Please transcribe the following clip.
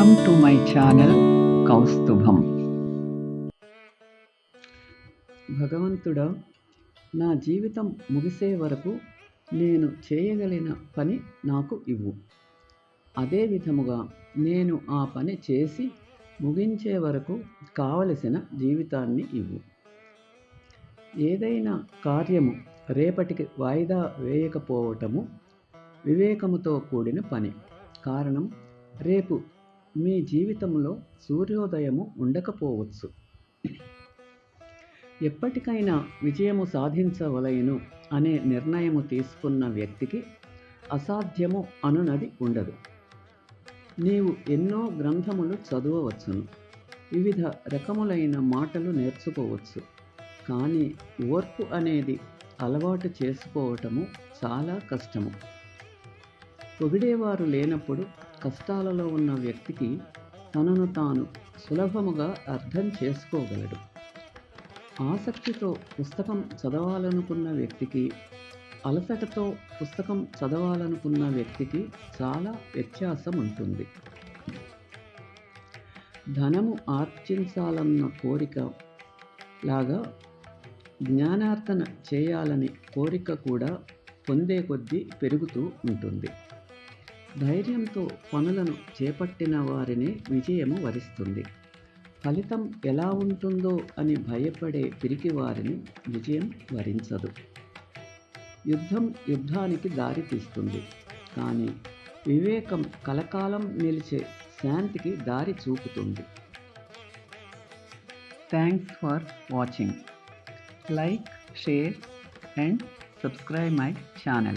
Welcome to my channel Kaustubham భగవంతుడా నా జీవితం ముగిసే వరకు నేను చేయగలిగిన పని నాకు ఇవ్వు. అదే విధముగా నేను ఆ పని చేసి ముగించే వరకు కావలసిన జీవితాన్ని ఇవ్వు. ఏదైనా కార్యము రేపటికి వాయిదా వేయకపోవటము వివేకముతో కూడిన పని. కారణం రేపు మీ జీవితంలో సూర్యోదయము ఉండకపోవచ్చు. ఎప్పటికైనా విజయము సాధించవలయను అనే నిర్ణయము తీసుకున్న వ్యక్తికి అసాధ్యము అనునది ఉండదు. నీవు ఎన్నో గ్రంథములు చదవవచ్చును. వివిధ రకములైన మాటలు నేర్చుకోవచ్చు. కానీ ఓర్పు అనేది అలవాటు చేసుకోవటము చాలా కష్టము. పొగిడేవారు లేనప్పుడు కష్టాలలో ఉన్న వ్యక్తికి తనను తాను సులభముగా అర్థం చేసుకోగలడు. ఆసక్తితో పుస్తకం చదవాలనుకున్న వ్యక్తికి అలసటతో పుస్తకం చదవాలనుకున్న వ్యక్తికి చాలా వ్యత్యాసం ఉంటుంది ధనము ఆర్జించాలన్న కోరిక లాగా జ్ఞానార్థన చేయాలని కోరిక కూడా పొందే కొద్దీ పెరుగుతూ ఉంటుంది. ధైర్యంతో పనులను చేపట్టిన వారిని విజయము వరిస్తుంది. ఫలితం ఎలా ఉంటుందో అని భయపడే పిరికి వారిని విజయం వరించదు. యుద్ధం యుద్ధానికి దారి తీస్తుంది. కానీ వివేకం కలకాలం నిలిచే శాంతికి దారి చూపుతుంది. Thanks for watching. Like share and subscribe my channel.